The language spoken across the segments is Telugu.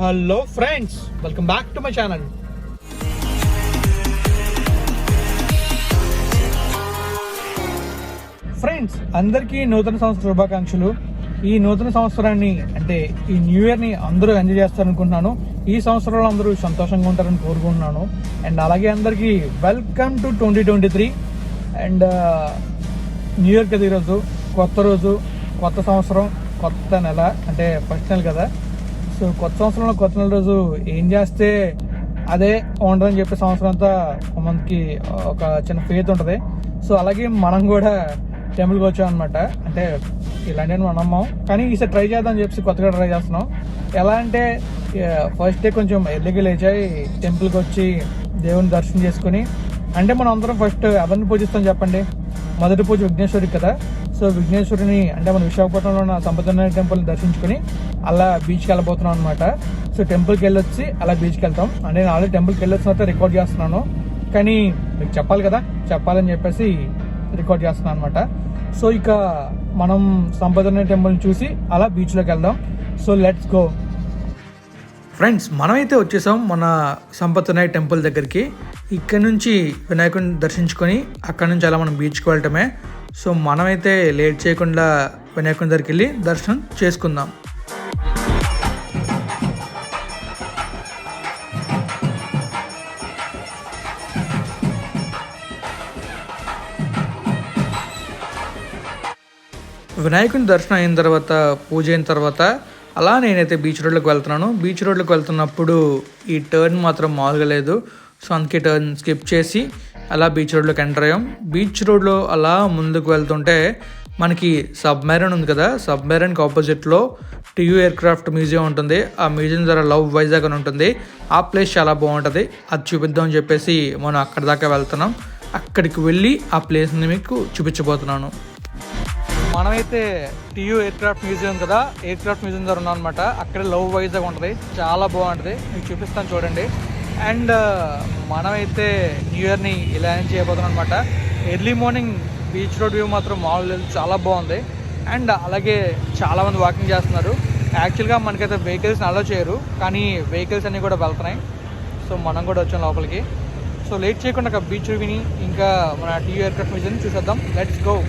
Hello friends welcome back to my channel friends అందరికీ నూతన సంవత్సర శుభాకాంక్షలు. ఈ నూతన సంవత్సరాన్ని అంటే ఈ న్యూ ఇయర్ని అందరూ ఎంజాయ్ చేస్తారనుకుంటున్నాను. ఈ సంవత్సరంలో అందరూ సంతోషంగా ఉంటారని కోరుకుంటున్నాను. అండ్ అలాగే అందరికీ welcome to twenty twenty three and new year కదా ఈరోజు కొత్త రోజు కొత్త సంవత్సరం కొత్త నెల అంటే ఫస్ట్ నెల కదా. సో కొత్త సంవత్సరంలో కొత్త నెల రోజు ఏం చేస్తే అదే ఉండదని చెప్పే సంవత్సరం అంతా మనకి ఒక చిన్న ఫేత్ ఉంటుంది. సో అలాగే మనం కూడా టెంపుల్కి వచ్చాం అనమాట అంటే ఇలాంటివి మనం నమ్మం. కానీ ఈసారి ట్రై చేద్దాం చెప్పి కొత్తగా ట్రై చేస్తున్నాం. ఎలా అంటే ఫస్ట్ డే కొంచెం ఎర్లీగా లేచాయి టెంపుల్కి వచ్చి దేవుని దర్శనం చేసుకుని. అంటే మనం అందరం ఫస్ట్ ఎవరిని పూజిస్తాం చెప్పండి. మొదటి పూజ విఘ్నేశ్వరికి కదా. సో విఘ్నేశ్వరిని అంటే మన విశాఖపట్నంలో ఉన్న సంపదన్న టెంపుల్ని దర్శించుకుని అలా బీచ్కి వెళ్ళబోతున్నాం అనమాట సో టెంపుల్కి వెళ్ళొచ్చి అలా బీచ్కి వెళ్తాం. అంటే నేను ఆల్రెడీ టెంపుల్కి వెళ్ళొచ్చిన తర్వాత రికార్డ్ చేస్తున్నాను. కానీ మీకు చెప్పాలి కదా. చెప్పాలని చెప్పేసి రికార్డ్ చేస్తున్నాను అనమాట సో ఇక మనం సంపదన్న టెంపుల్ని చూసి అలా బీచ్లోకి వెళ్దాం. So let's go. ఫ్రెండ్స్ మనమైతే వచ్చేసాం మన సంపత్ టెంపుల్ దగ్గరికి. ఇక్కడ నుంచి వినాయకుడిని దర్శించుకొని అక్కడ నుంచి అలా మనం బీచ్కి వెళ్ళటమే. సో మనమైతే లేట్ చేయకుండా వినాయకుని దగ్గరికి వెళ్ళి దర్శనం చేసుకుందాం. వినాయకుని దర్శనం అయిన తర్వాత పూజ అయిన తర్వాత అలా నేనైతే బీచ్ రోడ్లోకి వెళ్తున్నాను. బీచ్ రోడ్లోకి వెళ్తున్నప్పుడు ఈ టర్న్ మాత్రం మామూలుగా లేదు. సో అందుకే టర్న్ స్కిప్ చేసి అలా బీచ్ రోడ్లోకి ఎంటర్ అయ్యాం. బీచ్ రోడ్లో అలా ముందుకు వెళ్తుంటే మనకి సబ్మెరైన్ ఉంది కదా సబ్మెరైన్కి ఆపోజిట్లో టియూ ఎయిర్ క్రాఫ్ట్ మ్యూజియం ఉంటుంది. ఆ మ్యూజియం ద్వారా లవ్ వైజాగ్ అని ఉంటుంది. ఆ ప్లేస్ చాలా బాగుంటుంది. అది చూపిద్దాం అని చెప్పేసి మనం అక్కడ దాకా వెళ్తున్నాం. అక్కడికి వెళ్ళి ఆ ప్లేస్ని మీకు చూపించబోతున్నాను. మనమైతే టీయూ ఎయిర్ క్రాఫ్ట్ మ్యూజియం కదా ఎయిర్ క్రాఫ్ట్ మ్యూజియం ద్వారా ఉన్నాం అనమాట అక్కడ లవ్ వైజాగ్ ఉంటుంది. చాలా బాగుంటుంది. మీకు చూపిస్తాను చూడండి. అండ్ మనమైతే న్యూ ఇయర్ని ఇలా ఎంజాయ్ చేయబోతున్నాం అనమాట early morning beach road view మాత్రం మామూలు చాలా బాగుంది. అండ్ అలాగే చాలామంది వాకింగ్ చేస్తున్నారు. యాక్చువల్గా మనకైతే వెహికల్స్ని అలో చేయరు కానీ వెహికల్స్ అన్నీ కూడా వెళ్తున్నాయి. సో మనం కూడా వచ్చాం లోపలికి. సో లేట్ చేయకుండా బీచ్ విని ఇంకా మన టీ ఎయిర్క్రాఫ్ట్ మ్యూజియం చూసేద్దాం. Let's go.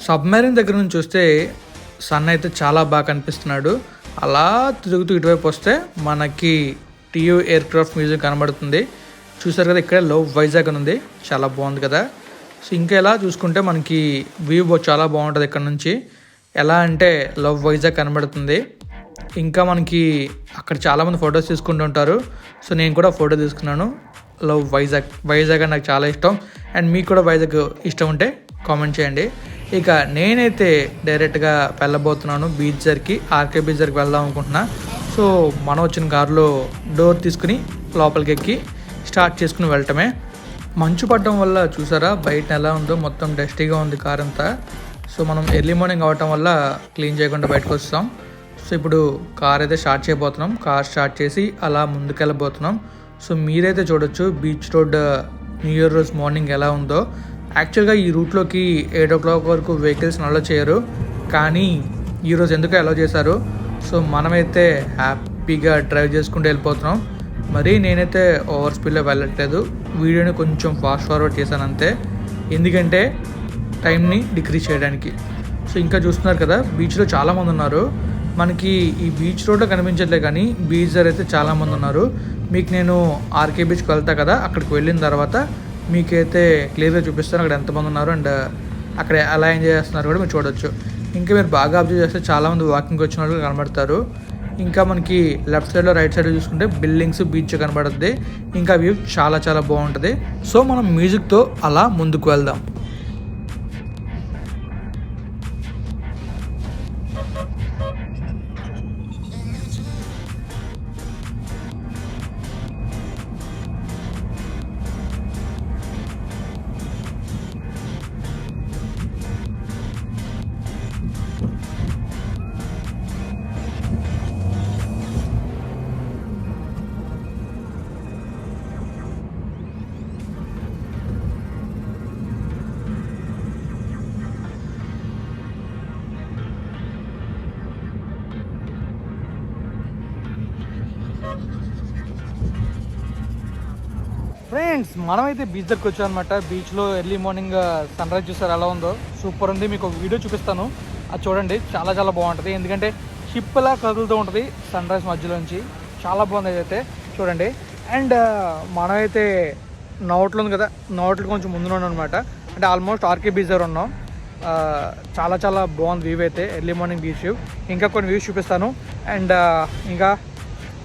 సబ్మెరీన్ దగ్గర నుంచి చూస్తే సన్ అయితే చాలా బాగా కనిపిస్తున్నాడు. అలా తిరుగుతూ ఇటువైపు వస్తే మనకి టీయూ ఎయిర్ క్రాఫ్ట్ మ్యూజియం కనబడుతుంది. చూసారు కదా ఇక్కడ లో వైజాగ్ అని ఉంది. చాలా బాగుంది కదా. సో ఇంకా ఎలా చూసుకుంటే మనకి వ్యూ చాలా బాగుంటుంది ఇక్కడ నుంచి. ఎలా అంటే లవ్ వైజాగ్ కనబడుతుంది. ఇంకా మనకి అక్కడ చాలామంది ఫొటోస్ తీసుకుంటూ ఉంటారు. సో నేను కూడా ఫోటో తీసుకున్నాను. లవ్ వైజాగ్. వైజాగ్ అంటే నాకు చాలా ఇష్టం. అండ్ మీకు కూడా వైజాగ్ ఇష్టం ఉంటే కామెంట్ చేయండి. ఇక నేనైతే డైరెక్ట్గా వెళ్ళబోతున్నాను బీచ్ దగ్గరికి ఆర్కే బీచ్ దగ్గరికి వెళ్దాం అనుకుంటున్నా. సో మనం వచ్చిన కారులో డోర్ తీసుకుని లోపలికి ఎక్కి స్టార్ట్ చేసుకుని వెళ్ళటమే. మంచు పడడం వల్ల చూసారా బయట ఎలా ఉందో మొత్తం డస్టీగా ఉంది కార్ అంతా సో మనం ఎర్లీ మార్నింగ్ అవటం వల్ల క్లీన్ చేయకుండా బయటకు వస్తాం సో ఇప్పుడు కార్ అయితే స్టార్ట్ చేయబోతున్నాం. కార్ స్టార్ట్ చేసి అలా ముందుకెళ్ళబోతున్నాం. సో మీరైతే చూడొచ్చు బీచ్ రోడ్ న్యూ ఇయర్ రోజు మార్నింగ్ ఎలా ఉందో. యాక్చువల్గా ఈ రూట్లోకి ఎయిట్ ఓ క్లాక్ వరకు వెహికల్స్ అలో చేయరు. కానీ ఈరోజు ఎందుకు అలో చేశారు? సో మనమైతే హ్యాపీగా డ్రైవ్ చేసుకుంటూ వెళ్ళిపోతున్నాం. మరి నేనైతే ఓవర్ స్పీడ్లో వెళ్ళట్లేదు. వీడియోని కొంచెం ఫాస్ట్ ఫార్వర్డ్ చేశాను అంతే. ఎందుకంటే టైంని డిక్రీజ్ చేయడానికి. సో ఇంకా చూస్తున్నారు కదా బీచ్లో చాలామంది ఉన్నారు. మనకి ఈ బీచ్ రోడ్లో కనిపించట్లే కానీ బీచ్ దగ్గర అయితే చాలామంది ఉన్నారు. మీకు నేను ఆర్కే బీచ్కి వెళ్తా కదా అక్కడికి వెళ్ళిన తర్వాత మీకైతే క్లియర్గా చూపిస్తాను అక్కడ ఎంతమంది ఉన్నారు. అండ్ అక్కడ ఎలా ఎంజాయ్ చేస్తున్నారు కూడా మీరు చూడొచ్చు. ఇంకా మీరు బాగా అబ్జర్వ్ చేస్తే చాలామంది వాకింగ్ వచ్చిన వాళ్ళు కనబడతారు. ఇంకా మనకి లెఫ్ట్ సైడ్లో రైట్ సైడ్ చూసుకుంటే బిల్డింగ్స్ బీచ్ కనబడుతుంది ఇంకా వ్యూ చాలా చాలా బాగుంటుంది. సో మనం మ్యూజిక్తో అలా ముందుకు వెళ్దాం. ఫ్రెండ్స్ మనమైతే బీచ్ దగ్గరకు వచ్చాం అనమాట బీచ్లో ఎర్లీ మార్నింగ్ సన్ రైజ్ చూసారు ఎలా ఉందో? సూపర్ ఉంది మీకు ఒక వీడియో చూపిస్తాను. అది చూడండి చాలా చాలా బాగుంటుంది. ఎందుకంటే షిప్ లా కదులుతూ ఉంటుంది సన్ రైజ్ మధ్యలోంచి చాలా బాగుంది అయితే చూడండి. అండ్ uh, మనమైతే నోట్లో ఉంది కదా నోట్లు కొంచెం ముందులో అనమాట అంటే ఆల్మోస్ట్ ఆర్కే బీచ్ దగ్గర ఉన్నాం. Uh, చాలా చాలా బాగుంది వ్యూ అయితే ఎర్లీ మార్నింగ్ బీచ్ ఇంకా కొన్ని వ్యూస్ చూపిస్తాను. అండ్ uh, ఇంకా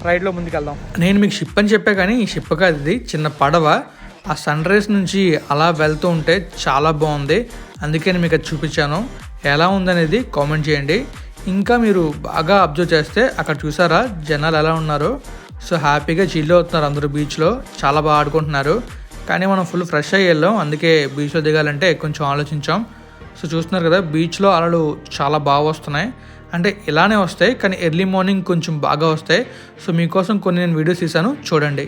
రైడ్లో ముందుకెళ్దాం. నేను మీకు షిప్ అని చెప్పా కానీ ఈ షిప్ కాదు ఇది. చిన్న పడవ. ఆ సన్ రైజ్ నుంచి అలా వెళ్తూ ఉంటే చాలా బాగుంది. అందుకే నేను మీకు అది చూపించాను. ఎలా ఉందనేది కామెంట్ చేయండి. ఇంకా మీరు బాగా అబ్జర్వ్ చేస్తే అక్కడ చూసారా? జనాలు ఎలా ఉన్నారు? సో హ్యాపీగా చిల్ అవుతున్నారు అందరూ బీచ్లో. చాలా బాగా ఆడుకుంటున్నారు. కానీ మనం ఫుల్ ఫ్రెష్ అయ్యి వెళ్ళాం. అందుకే బీచ్లో దిగాలంటే కొంచెం ఆలోచించాం. సో చూస్తున్నారు కదా బీచ్లో అలలు చాలా బాగా వస్తున్నాయి. అంటే ఇలానే వస్తాయి కానీ ఎర్లీ మార్నింగ్ కొంచెం బాగా వస్తాయి. సో మీకోసం కొన్ని నేను వీడియోస్ తీసాను చూడండి.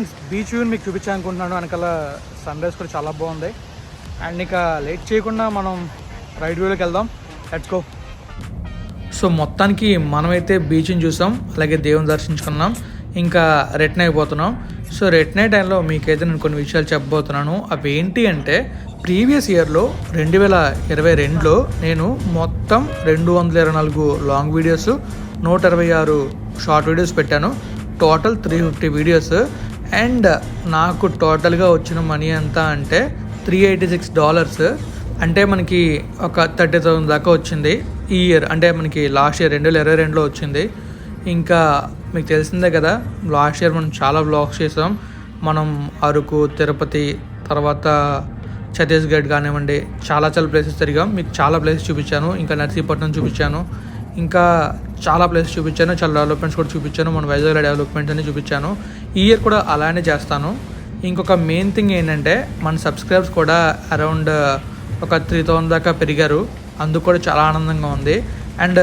ఫ్రెండ్స్ బీచ్ వ్యూని మీకు చూపించాలనుకుంటున్నాను వెనకాల సన్ రైజ్ కూడా చాలా బాగుంది. అండ్ ఇక లేట్ చేయకుండా మనం రైడ్ వ్యూలోకి వెళ్దాం. లెట్స్ గో సో మొత్తానికి మనమైతే బీచ్ని చూసాం అలాగే దేవుని దర్శించుకున్నాం ఇంకా రిటర్న్ అయిపోతున్నాం. సో రిటర్న్ అయ్యే టైంలో మీకైతే నేను కొన్ని విషయాలు చెప్పబోతున్నాను. అవి ఏంటి అంటే ప్రీవియస్ ఇయర్లో రెండు వేల ఇరవై రెండులో నేను మొత్తం రెండు వందల ఇరవై నాలుగు లాంగ్ వీడియోస్ నూట ఇరవై ఆరు షార్ట్ వీడియోస్ పెట్టాను. Total three fifty videos and నాకు టోటల్గా వచ్చిన మనీ ఎంత అంటే త్రీ ఎయిటీ సిక్స్ డాలర్స్. అంటే మనకి ఒక థర్టీ థౌసండ్ దాకా వచ్చింది ఈ ఇయర్. అంటే మనకి లాస్ట్ ఇయర్ రెండు వేల ఇరవై రెండులో వచ్చింది. ఇంకా మీకు తెలిసిందే కదా లాస్ట్ ఇయర్ మనం చాలా బ్లాగ్స్ చేసాం. మనం అరకు తిరుపతి తర్వాత ఛత్తీస్గఢ్ కానివ్వండి చాలా చాలా ప్లేసెస్ తిరిగాం. మీకు చాలా ప్లేసెస్ చూపించాను. ఇంకా నర్సీపట్నం చూపించాను. ఇంకా చాలా ప్లేసెస్ చూపించాను. చాలా డెవలప్మెంట్స్ కూడా చూపించాను. మన వైజాగ్లో డెవలప్మెంట్స్ అని చూపించాను. ఈ ఇయర్ కూడా అలానే చేస్తాను. ఇంకొక మెయిన్ థింగ్ ఏంటంటే మన సబ్స్క్రైబ్స్ కూడా అరౌండ్ uh, ఒక త్రీ థౌసండ్ దాకా పెరిగారు. అందుకు కూడా చాలా ఆనందంగా ఉంది. అండ్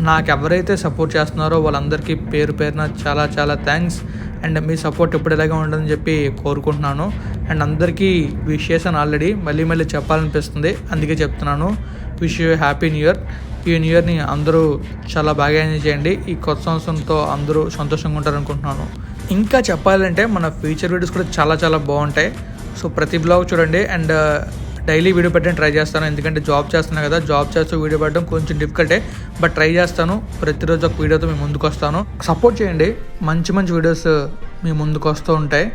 నాకు ఎవరైతే సపోర్ట్ చేస్తున్నారో వాళ్ళందరికీ పేరు పేరున చాలా చాలా థ్యాంక్స్ అండ్ మీ సపోర్ట్ ఇప్పుడు ఇలాగే ఉండదని చెప్పి కోరుకుంటున్నాను. అండ్ అందరికీ విష్ చేశాను ఆల్రెడీ మళ్ళీ మళ్ళీ చెప్పాలనిపిస్తుంది. అందుకే చెప్తున్నాను. Wish you happy new year ఈ న్యూ ఇయర్ని అందరూ చాలా బాగా ఎంజాయ్ చేయండి. ఈ కొత్త సంవత్సరంతో అందరూ సంతోషంగా ఉంటారనుకుంటున్నాను. ఇంకా చెప్పాలంటే మన ఫ్యూచర్ వీడియోస్ కూడా చాలా చాలా బాగుంటాయి. సో ప్రతి బ్లాగ్ చూడండి అండ్ డైలీ వీడియో పెట్టడం ట్రై చేస్తాను. ఎందుకంటే జాబ్ చేస్తున్నాను కదా జాబ్ చేస్తూ వీడియో పెట్టడం కొంచెం డిఫికల్టే బట్ ట్రై చేస్తాను. ప్రతిరోజు ఒక వీడియోతో మీ ముందుకు వస్తాను. సపోర్ట్ చేయండి. మంచి మంచి వీడియోస్ మీ ముందుకు వస్తూ ఉంటాయి.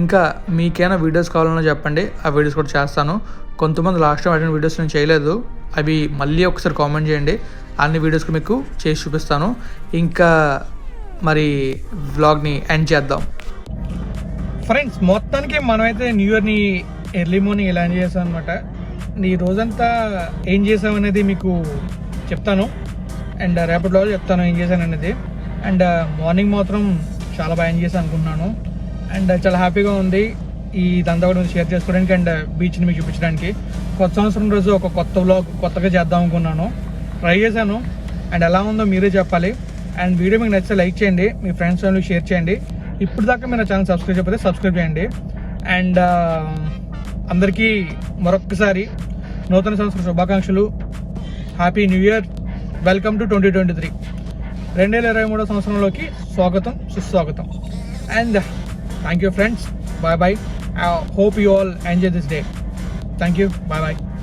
ఇంకా మీకైనా వీడియోస్ కావాలన్నా చెప్పండి. ఆ వీడియోస్ కూడా చేస్తాను. కొంతమంది లాస్ట్ టైం అటెండ్ వీడియోస్ నేను చేయలేదు. అవి మళ్ళీ ఒకసారి కామెంట్ చేయండి. అన్ని వీడియోస్కి మీకు చేసి చూపిస్తాను. ఇంకా మరి వ్లాగ్ని ఎండ్ చేద్దాం. ఫ్రెండ్స్ మొత్తానికి మనమైతే న్యూ ఇయర్ని ఎర్లీ మార్నింగ్ ఇలా ఎంజాయ్ చేసాం అనమాట ఈ రోజంతా ఏం చేసాం అనేది మీకు చెప్తాను. అండ్ రేపటిలో చెప్తాను ఏం చేశాను అనేది అండ్ మార్నింగ్ మాత్రం చాలా బాగా ఎంజాయ్ చేశాను అనుకుంటున్నాను. అండ్ uh, చాలా హ్యాపీగా ఉంది. ఈ ఇదంతా కూడా షేర్ చేసుకోవడానికి అండ్ బీచ్ని uh, మీకు చూపించడానికి. కొత్త సంవత్సరం రోజు ఒక కొత్త వ్లాగ్ కొత్తగా చేద్దాం అనుకున్నాను. ట్రై చేశాను. అండ్ ఎలా ఉందో మీరే చెప్పాలి. అండ్ వీడియో మీకు నచ్చితే లైక్ చేయండి. మీ ఫ్రెండ్స్ వాళ్ళకి షేర్ చేయండి. ఇప్పుడు దాకా మీరు ఛానల్ సబ్స్క్రైబ్ చేయకపోతే సబ్స్క్రైబ్ చేయండి. అండ్ uh, అందరికీ మరొక్కసారి నూతన సంవత్సర శుభాకాంక్షలు. Happy new year welcome to twenty twenty three రెండు వేల ఇరవై మూడో సంవత్సరంలోకి స్వాగతం సుస్వాగతం. And thank you friends. Bye bye i hope you all enjoy this day. Thank you. Bye bye